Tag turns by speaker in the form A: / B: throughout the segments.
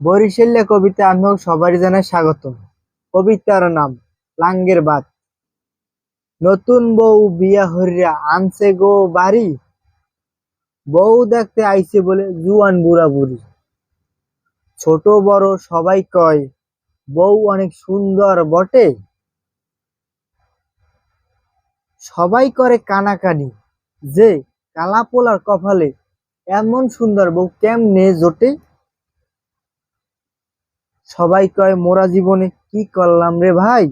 A: বরিশাল্য কবিতা আমিও সবারই জানাই স্বাগত কবিতার নাম, লাঙ্গের বাত নতুন বউ বিয়া হরিয়া আনছে গো বাড়ি। বউ দেখতে আইছে বলে জুয়ান বুড়া বুড়ি। ছোট বড় সবাই কয়, বউ অনেক সুন্দর বটে। সবাই করে কানাকানি, যে কালাপোলার কপালে এমন সুন্দর বউ কেমনে জোটে। সবাই কয়, মোরা জীবনে কি করলাম রে ভাই?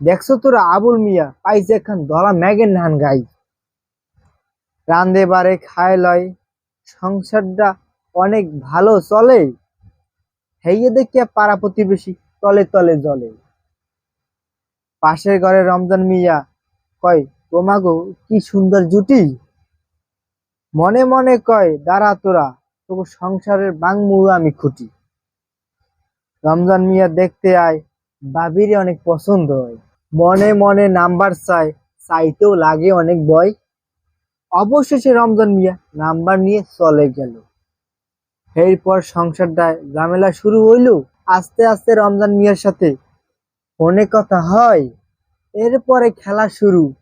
A: দেখছ তোরা আবুল মিয়া, পাইছে এখন ধলা ম্যাগের নান গাই। রান্দে বারে খায় লয়, সংসারটা অনেক ভালো চলে। হেয়ে দেখিয়া পাড়া প্রতিবেশী তলে তলে জলে পাশের ঘরে রমজান মিয়া কয় তোমাগো কি সুন্দর জুটি। মনে মনে কয়, দাঁড়া তোরা তবু সংসারের বাংমু আমি খুঁটি। রমজান মিয়া দেখতে আয়, বাবিরে অনেক পছন্দ হয়। মনে মনে নাম্বার চায়, চাইতেও লাগে অনেক ভয়। অবশেষে রমজান মিয়া নাম্বার নিয়ে চলে গেল। এরপর সংসারটায় ঝামেলা শুরু হইল। আস্তে আস্তে রমজান মিয়ার সাথে ফোনে কথা হয়। এরপরে খেলা শুরু।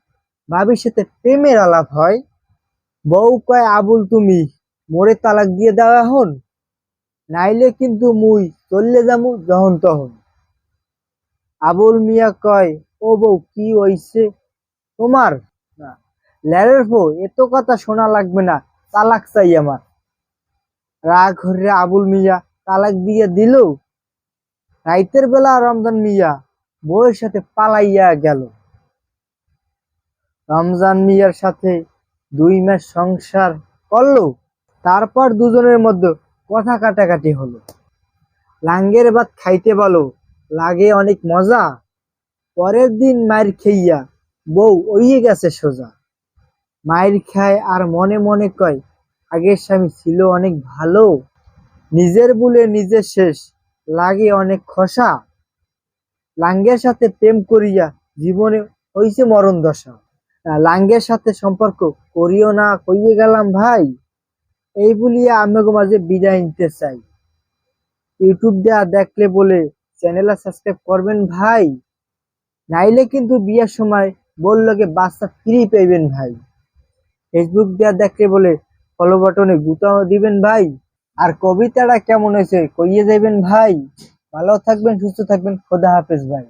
A: ভাবির সাথে প্রেমের আলাপ হয়। বউ কয়, আবুল, তুমি মোরে তালাক দিয়ে দাও এখন? নাইলে কিন্তু মুই চললে যামু যখন তখন আবুল মিয়া কয়, ও বউ, কি হইছে? তোমার? না। ল্যারের ফো এত কথা শোনা লাগবে না, তালাক চাই আমার। রাগ হরে আবুল মিয়া, তালাক দিয়ে দিল? রাইতের বেলা রমজান মিয়া, বউয়ের সাথে পালাইয়া গেল। রমজান মিয়ার সাথে দুই মাস সংসার করল। তারপর দুজনের মধ্যে কথা কাটাকাটি হলো। লাঙ্গের ভাত খাইতে বলো, লাগে অনেক মজা। পরের দিন মায়ের খেইয়া বউ ওইয়ে গেছে সোজা। মায়ের খায় আর মনে মনে কয়, আগের স্বামী ছিল অনেক ভালো, নিজের বলে নিজের শেষ, লাগে অনেক খসা। লাঙ্গের সাথে প্রেম করিয়া জীবনে হইছে মরণ দশা। লাঙ্গের সাথে সম্পর্ক করিও না, কইয়ে গেলাম ভাই। এই বলিয়া আমাকে মাঝে বিদায় নিতে চাই। ইউটিউব দেয়া দেখলে বলে চ্যানেলটা সাবস্ক্রাইব করবেন ভাই। নাইলে কিন্তু বিয়ের সময় বললোকে বাচ্চা ফ্রি পাইবেন ভাই। ফেসবুক দেয়া দেখলে বলে ফলো বাটনে গুতাও দিবেন ভাই। আর কবিতাটা কেমন হয়েছে কইয়ে যাবেন ভাই। ভালো থাকবেন, সুস্থ থাকবেন, খোদা হাফেজ ভাই।